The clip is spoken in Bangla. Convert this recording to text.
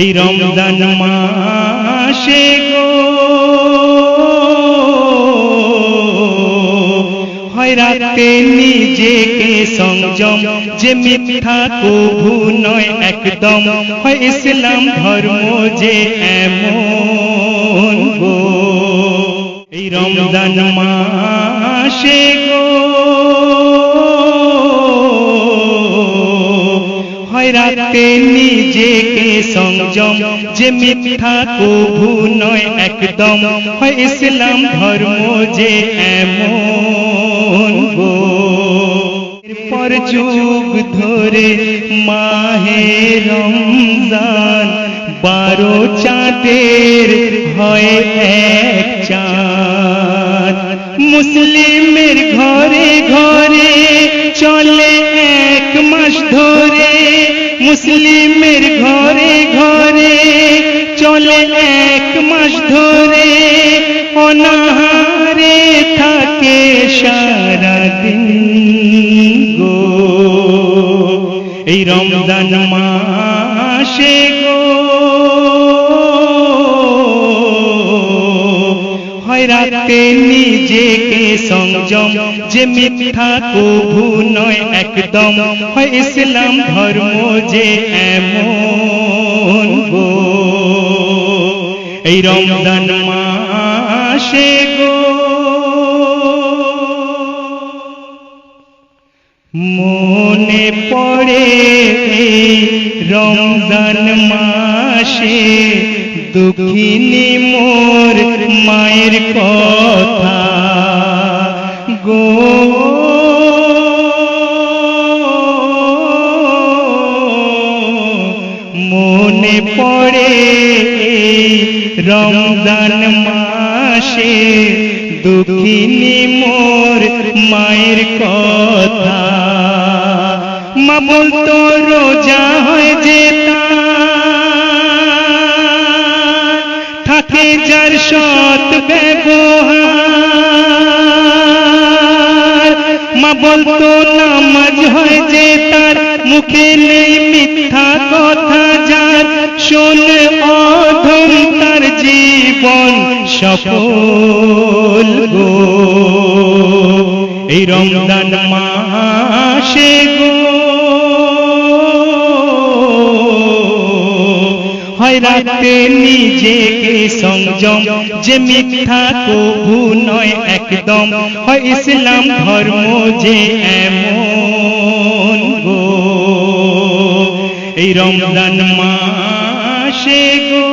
এই রমজান মাসে গো হয় রাতে নিজেকে সংযম, যে মিথ্যা কভু নয় একদম, হয় ইসলাম ধর্ম যে এমন গো। এই রমজান মাসে গো রাতে নিজেকে সংযম, যে মিথ্যা কভু নয় একদম। হয় ইসলাম ধর্ম যে এমন পর যুগ ধরে মাহে রমজান, বারো চাঁদের হয় এক চাঁদ। মুসলিমের মুসলিমের ঘরে ঘরে চলে এক মাস ধরে অনাহারে থাকে সারাদিন গো। এই রমজান মাসে রাতে নিজেকে সংযম, যে মিথ্যা কভু নয় একদম। হয় ইসলাম ধর্ম যে এই রমজান মাসে গো মনে পড়ে রমজান মাসে দুঃখিনী মোর মায়ের কথা। গো মনে পড়ে রমজান মাসে দুঃখিনী মোর মায়ের কথা। বলতো রোজা হয় যে থাকে যার সৎ ব্যবহার। মা বলতো নামাজ হয় যে তার। মুখে নেই মিথ্যা কথা যার। শোন অধম তার জীবন সফল গো। এই রমজান মাসে গো। হয় রাতে নিজেকে সংযম। যে মিথ্যা কভু নয় একদম। হয় ইসলাম ধর্ম যে এমন গো। এই রমজান মাসে গো